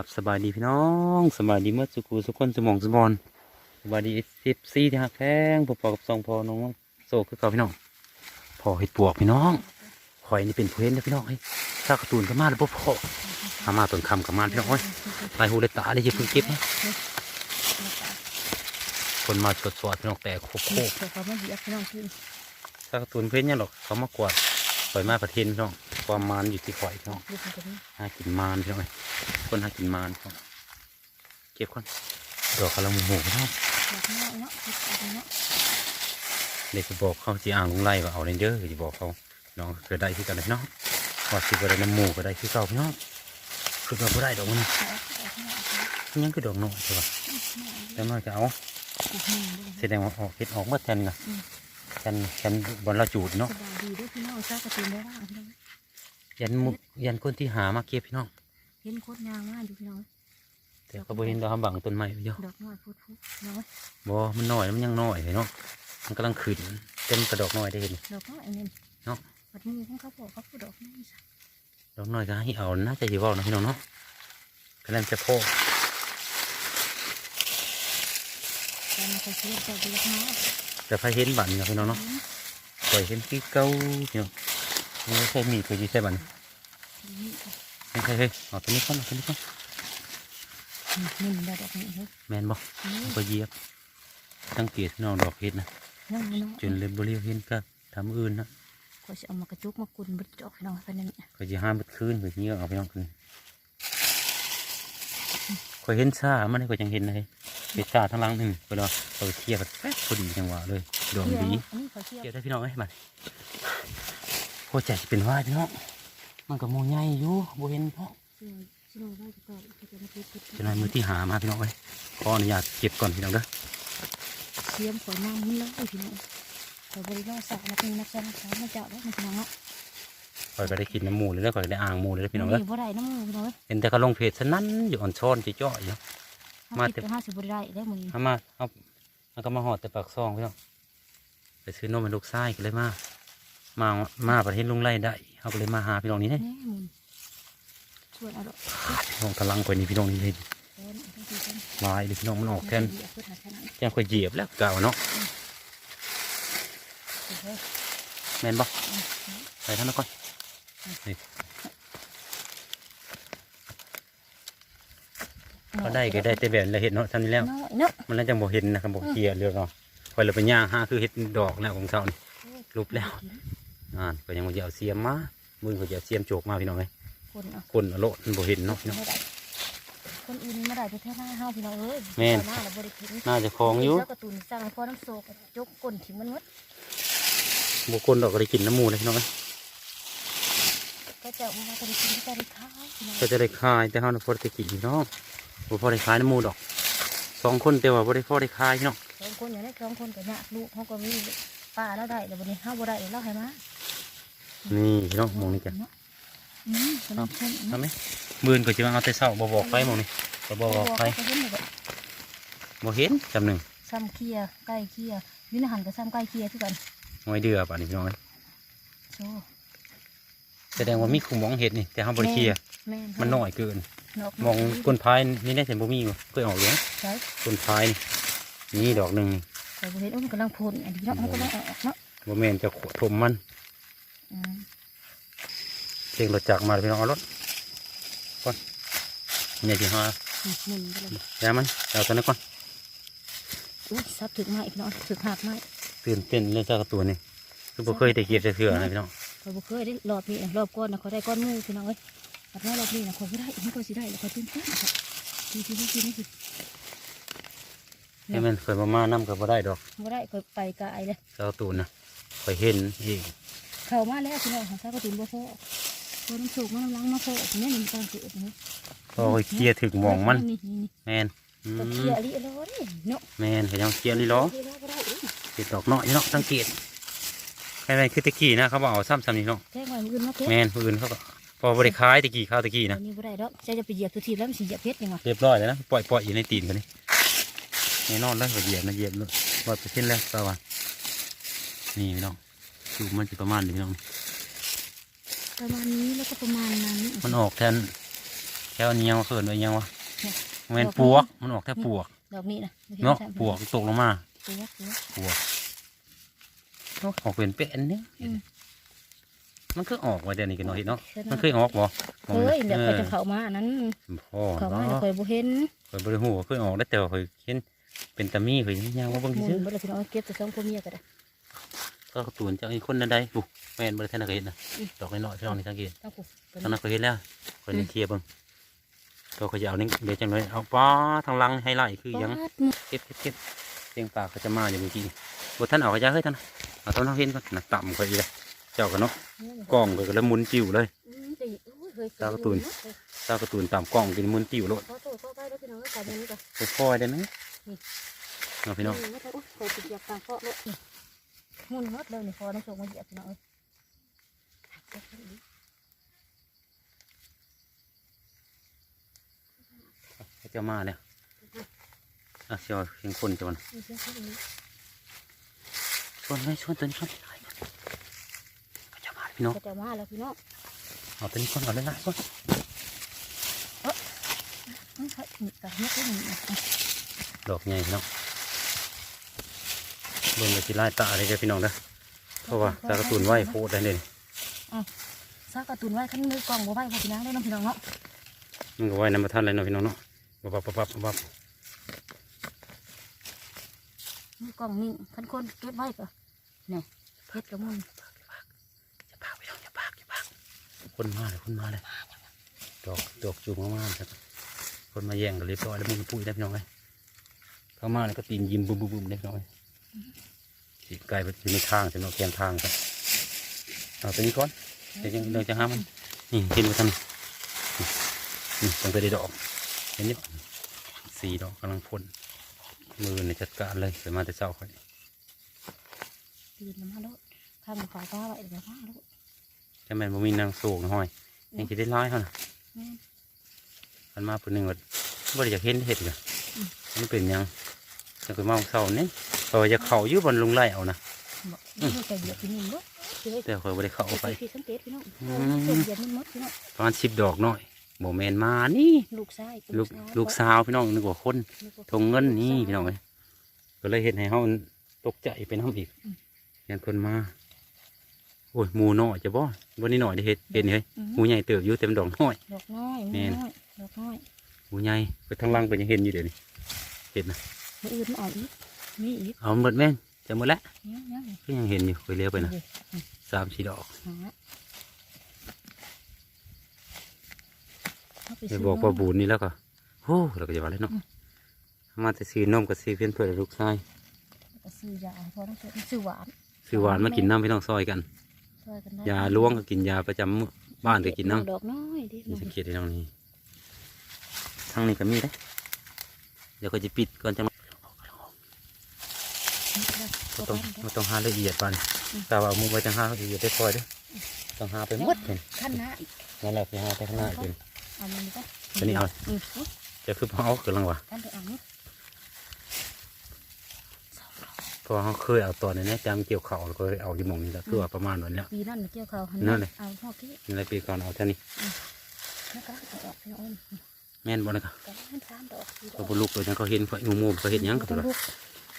ครับสบายดีพี่น้องสบายดีเมื่อสุกูสุกคนสมองสมบอนสบายดีสิบซีที่หักแพงพอๆกับสองพอน้องโซคือเก่าพี่น้องพอเห็ดปวกพี่น้องข่อยนี่เป็นผู้เห็นนะพี่น้องเฮ้ยถ้าการ์ตูนก็มาแล้วพ่พออามาต้นคำกับมาพี่น้องเฮ้ยลายหูลายตาเลยจะเพิ่งเก็บนะคนมาสดๆพี่น้องแต่โคกเดี๋ยวเขามาเหยียบพี่น้องขึ้นๆถ้าการ์ตูนเพื่อนเนี่ยหรอกเขามากวาดข่อยมาประเทศพี่น้อง ความมันอยู่ที่ข่อยพี่น้องหากินมานพี่น้องคนหากินมานพี่น้องเก็บก่อนดอกกำลังโมโหพี่น้องเนาะเด็กก็บอกเขาจีอ่างลงไล่ว่าเอาเรนเดอร์จะบอกเขาน้องเกิดได้คือกันเลยพี่น้องว่าสิบ่ได้น้ำหมูก็ได้คือเก่าพี่น้องคือเราบ่ได้ดอกมันเอาเอาเอาเอายังคือดอกน้อยใช่ปะแต่น้อยก็เอาแสดงว่าออกเห็ดออกเมื่อแทนนะแทนแทนบอลละจูดเนาะดีด้วยพี่น้องซากระตุ้นได้บ้าง ยันมุกยันคนที่หามาเก็บพี่น้อง เห็นโคตรยางมากอยู่พี่น้องแต่เขาบ่เห็นดอกบังต้นไม้พี่น้องดอกน้อยพูดพูดน้อยบ่มันน้อยมันยังน้อยเนาะมันกำลังขึ้นเต็มกระดอกน้อยได้เห็นดอกน้อยอันนี้เนาะปัดมือของเขาบอกเขาพูดดอกน้อยสักดอกน้อยก็ให้เอาน่าจะอยู่เว่านะพี่น้องเนาะกำลังจะโพ่อแต่มาใส่เสื้อใส่เสื้อน้อยแต่พอเห็นบัตรเนี่ยพี่น้องเนาะปล่อยเห็นที่เก้าพี่น้อง ไม่ใช่มีดตัวจีใช่บัตรไม่ใช่เฮ้ยเอาตัวนี้ก่อนเอาตัวนี้ก่อนนี่มันได้ดอกนี้เฮ้ยแมนบ่เอาไปเหยียบตั้งเกียรพี่น้องดอกเห็ดนะนั่นน้องจนเล็บบริเห็นก็ทำอื่นนะก็จะเอามากระจุกมากุนบดดอกพี่น้องไปนั่นเนี่ยก็จะห้ามบัดคืนไปเงี้ยเอาพี่น้องคืนคอยเห็นซ่ามันก็ยังเห็นเลยเห็ดซ่าทั้งหลังหนึ่งไปรอเอาไปเทียบแบบแป๊บพอดีจังหวะเลยดอกดีอันนี้เขาเทียบเกี่ยวได้พี่น้องไหมมา โคใจสิเป็นว่าพี่น้องมันก็มูใหญ่อยู่บ่เห็นเพราะซึ่งซึ่งเราจะก็จะมาคิดจะนายมือที่หามาพี่น้องไว้ยขออนุญาตเก็บก่อนพี่น้องเด้อเสียมขอนางมันเลยพี่น้องขอบริโภคสารนักนึงนักสารนักสารมาเจ้าแล้วพี่น้องเนาะคอยก็ได้กินน้ำหมูเลยแล้วคอยก็ได้อ่างหมูเลยเด้อพี่น้องเด้อบ่ได้น้ำมือพี่น้องเอ้ยเห็นแต่เขาลงเพจฉะนั้นอยู่อ่อนช้อนจะเจาะอยู่มามาแต่แต่ห้าสิบบ่ได้ได้มื้อนี้เอามาเอามันก็มาหอดแต่ปากซองพี่น้องไปซื้อนมให้ลูกชายก็เลยมา มามาประเทศลุงไล่ได้เขาก็เลยมาหาพี่น้องนี้เด้แน่มึงชวนเอาดอกพี่น้องกำลังกว่านี้พี่น้องนี่เลยแทนทั้งทีกันลายเลยพี่น้องมันออกแทนเดี๋ยวเพิ่นหาแทนนั้นแจ้งคอยเหยียบแล้วเก่าเนาะเฮ้ยแม่นบ่ใส่ท่านนั้นก่อนนี่ก็ได้ก็ได้แต่แบบเราเห็นเนาะทำนี้แล้วน้อยเนาะมันแล้วจังบ่เห็นนะครับบ่เกียเรื่องเนาะคอยเราไปย่างห้าคือเห็ดดอกแล้วของเจ้านี่รูปแล้ว อ่านก็ยังบ่จะเอาเสียมมามือก็จะเอาเสียมโจกมาพี่น้องเอ้ยคนเอาคนเอาโลดมันบ่เห็นเนาะพี่น้อง ไม่ได้คนอื่นไม่ได้ไปแค่หน้าเฮาพี่น้องเอ้ยแม่น หน้าเราบ่ได้กินน่าจะคลองอยู่เจ้ากระตุนสร้างให้พ่อน้ำโศกจกก้นถิ่มมันหมดบ่คนดอกก็ได้กินน้ำหมูเลยพี่น้องเอ้ยก็จะมาจะได้กินก็จะได้ข้าวพี่น้องก็จะได้ขายแต่เฮาน่ะพอได้กินพี่น้องบ่พอได้ขายน้ำหมูดอกสองคนแต่ว่าบ่ได้พอได้ขายพี่น้องสองคนอย่างนี้สองคนก็ยากลูกเขาก็มี ป้าแล้วได้แต่วันนี้เฮาบ่ได้แล้วให้มานี่พี่น้องมองนี่จ้ะอืมขนมเส้นเอาไหมมื้ออนก็จะมาเอาแต่เช้าบ่บอกไปหมองนี่ก็บ่บอกไปก็เห็นเลยแบบบ่เห็นจำหนึ่งซ้ำเคียใกล้เคียวินาหันกับซ้ำใกล้เคียคือกันหอยเดือป่านนี้พี่น้องเอ้ยโซ่แสดงว่ามีคุมมองเห็ดนี่แต่เฮาบ่ได้เคลียร์แม่มันน้อยเกินนกมองก้นพายนี่ได้เห็นบ่มีอยู่เพื่อออกเหลืองใช่ก้นพายนี่นี่ดอกหนึ่งนี่ แต่บ่เห็นอุ้มนกำลังพ่นอันนี้เนาะมันกำลังออกเนาะบ่แม่นจะขวดทมมันอืมเสียงรถจักรมาพี่น้องเอารถก่อนเนี่ยที่หาหมุนไปเลยยามันเอาตัวนี้ก่อนอุ้ยซับถึกไม้พี่น้องถึกหักไม้ตื่นเต้นเรื่องเจ้ากับตัวนี่คือบ่เคยได้เก็บจะเถื่อนะพี่น้องเขาบ่เคยได้รอบนี้รอบก่อนนะเขาได้ก้อนมือพี่น้องเอ้ยแบบนี้รอบนี้นะเขาไม่ได้ไม่เขาสิได้แล้วเขาตื่นเต้นค่ะทีทีทีทีนี่ ให้มันเคยมามานํกับบ่ได้ดอกไม่ได้ก็ไปกายเลยเจ้าตูนนะเคยเห็นเองเข้ามาแล้วพี่น้องเขาซักกระตุ้นบ่พอตัวน้ำสุกมันน้ำล้างมาพอเนี่ยมันการเกิดนี่พอเคลียร์ถึงหมองมันนี่นี่แม่นอืก็มเคลียร์ลิแล้วนี่เนาะแม่นก็ยังเคลียร์นี่ล้อเคลียร์ก็ได้เอ้ยเห็ดดอกเนาะนี่เนาะสังเกตใครๆคือตะกี้นะเขาบอกเอาซ้ำๆนี่เนาะแท่งไว้มืออื่นมาเพชรแม่นผู้อื่นเขาก็พอบริคล้ายตะกี้ข้าวตะกี้อันะนนี้บ่ได้ดอกใจะจะไปเหยียบตัวทีแล้วมันสิเหยียบเพชรยังไงเรียบร้อยแล้วนะปล่อยปล่อยอยู่ในตีนกันนี่ แน่นอนแล้วก็เหยียบนะเหยียบเลยร้อยเปอร์เซ็นต์แล้วสวัสดนี่พี่น้องสูบมันจะประมาณนี้พี่น้อง ประมาณนี้แล้วก็ประมาณนั้นมันออกแทนแทวเหนียวเขินไว้ยังวะเนี่ยมันเป็นปวก มันออกแค่ปวกดอกนี้นะเนาะปวกตกลงมาปวกปวกปวกออกเป็นเป็นเนี่ยอืมมันคือออกมาเดี๋ยวนี้กันหน่อยเนาะใช่ไหมันเคยออกบ่เฮ้ยเดี๋ยวไปจะเข้ามานั้นพ่อเข้ามาเนาะเคยบ่เห็นเคยบริหูเคยออกได้แต่ว่าเคยเห็น เป็นตามีเคยยังว่าเบางหมุทีนบ่ได้พี่น้องเก็บแต่สองพ่อเมียก็ได้ก็กระตูนเจ้าอีกคนนั่นได้บุแม่นบริษัทนักเห็นนะอืมดอกน้อยๆพี่น้องนี่สังเกตต้องผูกตอนนั้นเคยเห็นแล้วเคยเล่นเทียบเบิ่งก็เขาจะเอานี่เดี๋ยวจังเลยเอาป้าทางหลังให้ไล่คือหยังปาดมือเก็บเก็บเก็บเสียงปากเขาจะมาอยู่เมื่อกี้บทท่านเอากระยาเฮ้ยท่านเอาต้นเอาเห็นก่อนนะต่ำกว่าอีกเลยเจ้ากันเนาะกล้องก็เลยหมุนจิ้วเลยอืมดีอุ้ยเฮ้ยตากระตุนเจ้ากระตูนต่ำกล้องกินหมุนจิ้วโลดขอโทษขอไปแล้วพี่น้องขอแบบนี้ก่อนค่อยๆได้ไหม เอาพี่น้องไม่ต้องอุ้ยเคยติดเหยียบกลางเกาะเลยหมุนหมดเลยนี่พอต้องส่งมาเหยียบพี่น้องเอ้ยเขาจะมาแล้วอะเชียวเพียงคนจะมันมีเสียงเขาอีกชวนเลยชวนตัวนี้ชวนเขาจะมาพี่น้องก็จะมาแล้วพี่น้องเอาตัวนี้ก่อนเอาเลยนะก่อนอืมเขาหนีกับเฮ็ดได้หนีอะ ดอกใหญ่พี่น้องเบิ่งเลยสิไล่ตาเลยเด้อพี่น้องเด้อเพราะว่าตากระตูนไหวโพดได้เลยซากการ์ตูนไว้ขั้นมือกล่องบ่ไว้พอพี่น้องได้น้องพี่น้องเนาะมันก็ไหวน้ำประทันเลยเนาะพี่น้องเนาะปับปับปับปับปับมือกล่องนี่ขั้นคนเก็บไว้ก็เนี่ยเพชรกับมุนอย่าปากพี่น้องอย่าปากอย่าปากคนมาเลยคนมาเลยดอกดอกจูงมากๆครับคนมาแย่งกันเรียบร้อยแล้วมึงปุ้ยได้พี่น้องเลย เข้ามาแล้วก็ตีนยิ้มบุ้มบุ้มบุ้มได้พี่น้องเลยสิไกลไปอยู่ในทางจะเนาะแกนทางครับเอาตัวนี้ก่อนเดี๋ยวยังเดี๋ยวจะห้ามมันนี่เห็นว่าทำนี่นี่ต้องไปได้ดอกเห็นนี่สี่ดอกกำลังพ่นมือในจัดการเลยเดี๋ยวมาแต่เช้าค่อยตื่นมาแล้วข้ามขวาตาไว้เดี๋ยวมาแล้วจะแม่นบ่มีนางโศกนะห้อยยังจะได้ร้ายเขานะแม่นมันมาคนหนึ่งว่าบ่ได้อยากเห็นเห็ดเลยอืมมันเป็นหยัง จะไปเมาเศร้านี่เพราะว่าจะเข่าอยู่บนลุงไล่เอานะบอกนี่เราจะเหยียบพี่นิ่งเนาะเฮ้ยแต่คอยบ่ได้เข้าเอาไปพี่สังเกตพี่น้องอืมเส้นเหยียบมันหมดพี่น้องประมาณสิบดอกน้อยโมแมนมานี่ลูกชายลูกลูกสาวพี่น้องนึกว่าคนทงเงินนี่พี่น้องเลยก็เลยเห็นให้เขาตกใจเป็นห้องอีกยันคนมาโอ้ยหมูน้อยจะบ่วันนี้หน่อยได้เห็ดเห็นเฮ้ยอืมหมูใหญ่เติบอยู่เต็มดอกน้อยดอกน้อยแม่มืนน้อยดอกน้อยหมูใหญ่ไปทางล่างไปยังเห็นอยู่เดี๋ยวนี้เห็นนะมื ออื่นมันเออกอีกมีอีกเอาหมดแม่นจะหมดแล้วเนี่ยเนี่ยก็ยังเห็นอยู่ไปเลี้ยวไปนะเดี๋ยวสามสี่ดอกหาเอาไปไปซื้บอกว่าน้บูนนี่แล้วก็โอ้เราก็จะว่าเลยเนาะมาแต่ซื้อนมกับซื้อเพื่อนเพื่อนลูกชายำก็ซื้อยาให้พอต้องซื้อหวานซื้อหวานมากินน้ำพี่น้องซอยกันช่วยกันได้ยาล้วงก็กินยาประจำมื้อบ้านก็กินน้ำดอกน้อยดินี่สังเกตได้ตรงนี้ทางนี้ก็มีได้เดี๋ยวก็จะปิดก่อนจะ มาบ่ต้องบ่ต้องหาละเอียดปานนี้แต่ว่าเอามุมไว้จังหาละเอียดได้คอยเด้อต้องหาไปหมดเลยขั้นหน้าอีกนั่นแหละพี่หาไปข้างหน้าเป็นเอามันก็ตัวนี้เอาอืมอุ๊ยจะคือพอเอากำลังวะขั้นไปอ่างนี้เพราะเขาเคยเอาตอนนี้จำเกี่ยวเข่าแล้วก็เอาอยู่หมองนี้แล้วคือว่าประมาณวันนี้ปีนั่นน่ะเกี่ยวเขาหันั่นเลยเอาพ่อกี้นี่แหละปีก่อนเอาเท่านี้แล้วก็เอาดอกพี่น้องแม่นบ่นะครับก็ให้สามดอกสี่ดพออกบุลูกตัวนั้นเขาเห็นเขางูมูเขาเห็นหยังกับตัวละลูก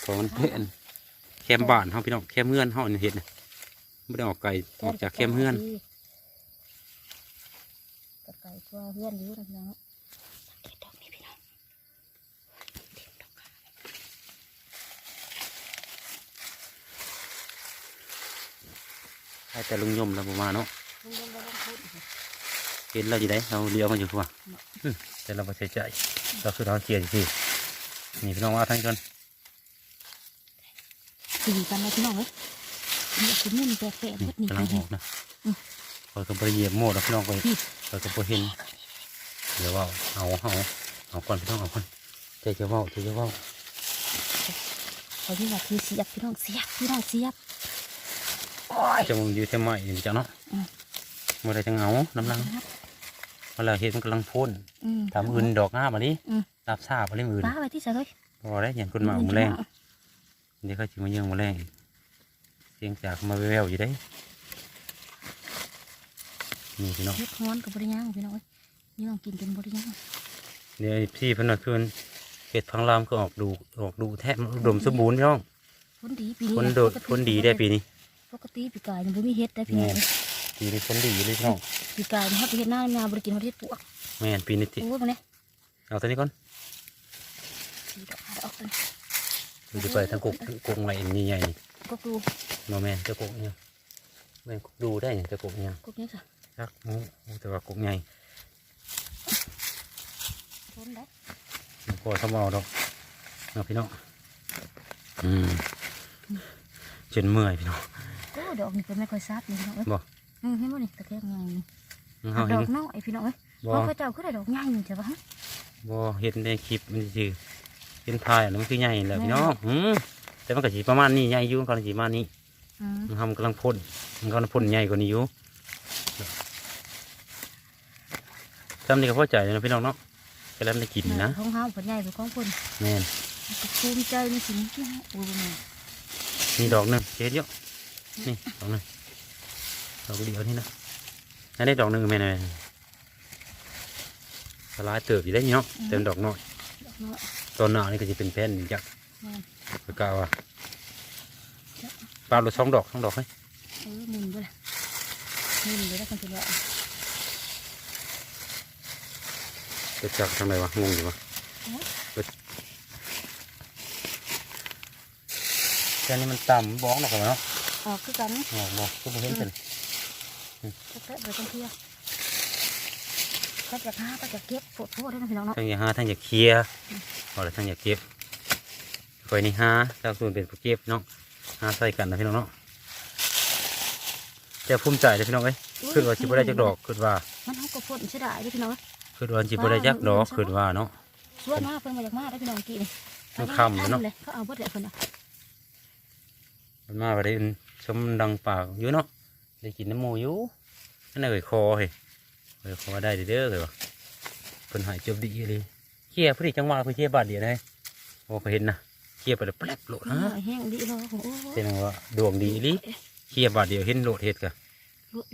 เพราะมันเพ่นแค มบ้านเขาพี่น้องแคมเฮือนเขาเนี่ยเห็นนะไม่ได้ออกไกลออกจากแคมเฮือนกับไก่ตัวเฮือนอยู่นะพี่น้องเก็บดอกนี้พี่น้องเก็บดอกค่ะใช่แต่ลุงยมแล้วประมาณเนาะลุงยังบ่ลงทุนเห็นเราอยู่ไหนเราเลี้ยวมาอยู่ทั่วอืมแต่เราไม่ใส่ใจเราคือเราเกียร์ที่นี่พี่น้องว่าทั้งกัน สี่กันเลยพี่น้องเอ้ยเนี่ยคุณนี่มันแปลกๆนี่เบิดนี่กำลังออกนะอืมคอยกับบริเหยียบโม่แล้วพี่น้องไปพี่คอยกับบ่เห็นเดี๋ยวว่าเอาเอาเอาก่อนพี่น้องเอาก่อนใจจะเว่าใจจะเว่าเขาที่ว่าคือเสียบพี่น้องเสียบพี่น้องเสียบจะมึงอยู่เท่าไหร่นี่จ้ะเนาะอืมเมื่อไรจะเหงาน้ำลังเวลาเห็นมันกำลังพ่นอืมทำอื่นดอกงามมาดิอืมรับทราบอะไรอื่นป้าไว้ที่ใส่เลยพอได้เห็นคนมาเอามาแรง เดี๋ยวเขาจะมาเยี่ยงมาแรงอีกเสียงจากมาแววๆอยู่ได้นี่พี่น้องเฮ็ดฮ้อนกับบริย่างพี่น้องเอ้ยนี่ลองกินเป็นบริยังเดี๋ยวพี่เพิ่นน่ะคือเห็ดพังรามก็ออกดูออกดูแทบอุดมสมบูรณ์พี่น้องผลดีปีนี้คนนะโดดปกติคนดีได้ปีนี้ปกติปีกายมันบ่มีเฮ็ดได้พี่น้องแม่ปีนี้คนดีเลยพี่น้องปีกายมันเฮาไปเฮ็ดหน้านาบ่ได้กินเฮาเฮ็ดปวกแม่นปีนี้ติโอ้ยบ่เนี่ยเอาตัวนี้ก่อนสีดอกหาดอกเลย ดูจะไปทางกกกกไหลนี่ใหญ่นี่ก็ดูบ่แม่นจะกกเนี่ยแม่นกกดูได้เนี่ยจะกกเนี่ยก็นี้ค่ะจักโอ้โอ้แต่ว่ากกใหญ่ทนได้บ่พอทำเอาดอกเอาพี่น้องอืมจนเมื่อยพี่น้องโอ้ดอกนี่ก็ไม่ค่อยซัดนี่พี่น้องเอ้ยบ่อืมเห็นบ่นี่ตะแคงใหญ่นี่เฮาดเห็นอกน้อยพี่น้องเอ้ยบ่เพราะเขาเจ้าคือได้ดอกใหญ่นี่จ้ะวะบ่เห็นในคลิปมันสิ เป็นทายแล้วมันคือใหญ่แหล้วพี่น้องอืมแต่มันก็สิประมาณนี้ใหญ่อยู่มันก็สิประมาณนี้อืมมันทำกำลังพ่นมันกำลังพ่นใหญ่กว่านี้อยู่ทำนี่ก็พอใจเลยนะพี่น้องเนาะก็แล้วได้กินนะของเฮาผลใหญ่เป็นของเพิ่นแม่นก็ภูมิใจในสิ่งที่เฮาโอ้ยบ่แม่นมีดอกหนึ่งเช็ดเยอะนี่ดอกหนึ่งดอกเดียวนี่นะอันนี้ดอกหนึ่งแม่นเลยสลายเติบอยู่ได้นี่เนาะเต็มดอกน้อยดอกน้อย ตอนหน้านี่ก็จะเป็นแผ่นยักษ์แม่นไปกาวอะปลาเราสองดอกสองดอกให้เออหมุนบ่ล่ะหมุนเลยแล้วกันสิว่าไปจากทางไหนวะงงอยู่วะแค่นี้มันต่ำบ้องหรอกเนาะออกคือกันอ๋อบอกก็ไม่เห็นเป็นก็แค่เดี๋ยวต้องเคลียร์ก็จะหาก็จะเก็บโฟดโฟดได้นะพี่น้องเนาะทั้งอยากหาทั้งอยากเคลียร์ เอาละทั้งอยากเก็บคอยนี่หาเจ้าส่วนเป็นผู้เก็บเนาะหาใส่กันนะพี่น้องเนาะแต่ภูมิใจเลยพี่น้องเอ้ยคือว่าจิบได้จักดอกคือว่า มันเฮาก็พ่นเสียดายเด้อพี่น้องเอ้ยคือว่าจิบได้จักดอกคือว่าเนาะส่วนมากเพิ่นมาจากมาได้อพี่น้องกี่นี่มันคำแล้วเนาะเขาเอาเบิดเลยเพิ่นน่ะมันมาไปได้ชมดังปากอยู่เนาะได้กินน้ำหมูอยู่นั่นน่ะเอ่ยคอเฮ้ยเอ่ยคอได้เด้อเลยว่ะเพิ่นหายจบดีเลย เคี่ยพอดีจังหวะเพิ่นเคี่ยบาดเดียวเลยโอ้ก็เห็นนะเคี่ยไปแล้วแป๊บโหลดน้ฮะอยแห้งดีเนาะโอ้โหแสดงว่าดวงดีอีหลิเคี่ยบาดเดียวเห็นโหลดเห็ดกะ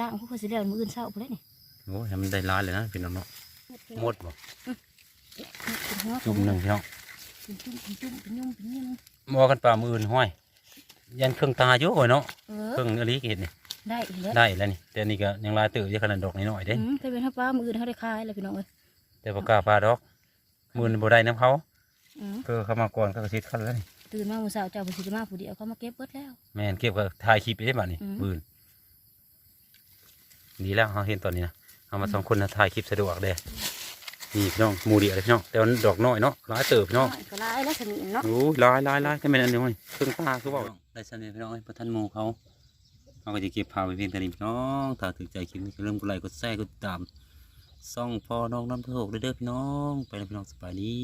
ล่างผู้คนสิแล้วมื้ออื่นเช้าพุ่นเลยนี่โอ้ยให้มันได้ร้ายเลยนะพี่น้องเนาะหมดบ่เป็นหัวจุ่มหนึ่งพี่น้องเป็นจุ่มเป็นจุ่มเป็นยุ่มเป็นยุ่มมอกันป่ามืออื่นห้อย ยันเครื่องตาเยอะกว่าเนาะเอเคอรื่องอลิเห็ดนี่ได้อีกแล้วได้แล้วนี่แต่นี่ก็ยังลายตื่นขนาดดอกน้อยๆเด้อืมเคยเป็นทับป้ามื้ออื่นเขาได้ขายแล้วพี่น้องเอ้ยแต่ปากกล้าปลาดอก มือนบ่ได้น้ำเขาอืมเพื่อเขามาก่อนก็กระชิดขั้นแล้วนี่ตื่นมามื้อเช้าเจ้าบ่สิได้มาผู้เดียวเขามาเก็บเบิดแล้ว แม่นเก็บกับถ่ายคลิปไปได้บ้านี่อืม มือนดีแล้วเขาเห็นตอนนี้นะเอามาสองคนนะถ่ายคลิปสะดวกเด้นี่พี่น้องหมูเดียวเลยพี่น้องแต่มันดอกน้อยเนาะร้ายเติบพี่น้อง น้อยก็หลายแล้วสนิทเนาะ โอ้ยลายลายลายจะเป็นอันนี้ไงเครื่องตาคือเปล่าได้สนิทพี่น้องไอ้ยประทันหมูเขาเขาก็จะเก็บพาไปเพียงแต่นี้พี่น้องถ้าถึงใจคลิปนี้ก็เริ่มกดไลค์กดแชร์กดติดตาม ซ่องพอน้องน้ำโชคเด้อเด้อพี่น้อง ไปแล้วพี่น้องสบายดี